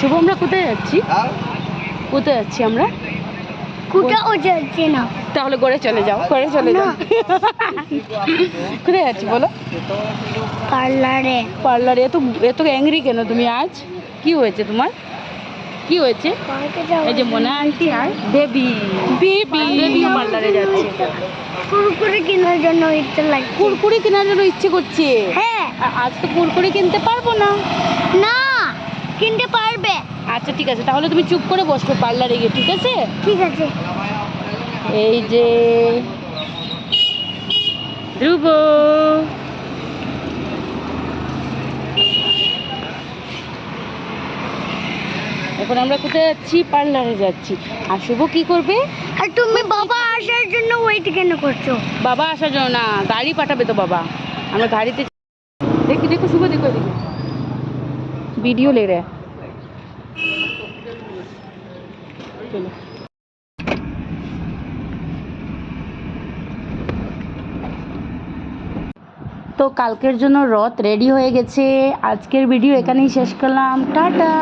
শুভ আমরা কোথায় যাচ্ছি? কোথায় যাচ্ছি আমরা? কোথাও যাচ্ছে না। তাহলে গড়ে চলে যাও গড়ে চলে যাও। কোথায় যাচ্ছি বলো? পার্লারে। পার্লারে। এত এত অ্যাংরি কেন তুমি আজ? কি হয়েছে তোমার? কি হয়েছে? এই যে মোনা আন্টি আর বেবি বেবি বেবি পার্লারে যাচ্ছে। কুরকুরে কেনার জন্য ইচ্ছে লাগছে। কুরকুরি কেনার জন্য ইচ্ছে করছে? হ্যাঁ। আজ তো কুরকুরি কিনতে পারব না। না কিনতে পারবে আচ্ছা ঠিক আছে। তাহলে তুমি চুপ করে বসবে পার্লারে গিয়ে ঠিক আছে? ঠিক আছে। এই যে ধ্রুব এখন আমরা কোথায় যাচ্ছি? পার্লারে যাচ্ছি। আর শুভ কি করবে? আর তুমি বাবা আসার জন্য ওয়েট কেন করছ? বাবা আসার জন্য না গাড়ি পাঠাবে তো বাবা। আমরা গাড়িতে দেখি দেখো শুভ দেখো এদিকে। ভিডিও লে রে। তো কালকের জন্য রথ রেডি হয়ে গেছে। আজকের ভিডিও এখানেই শেষ করলাম। টাটা!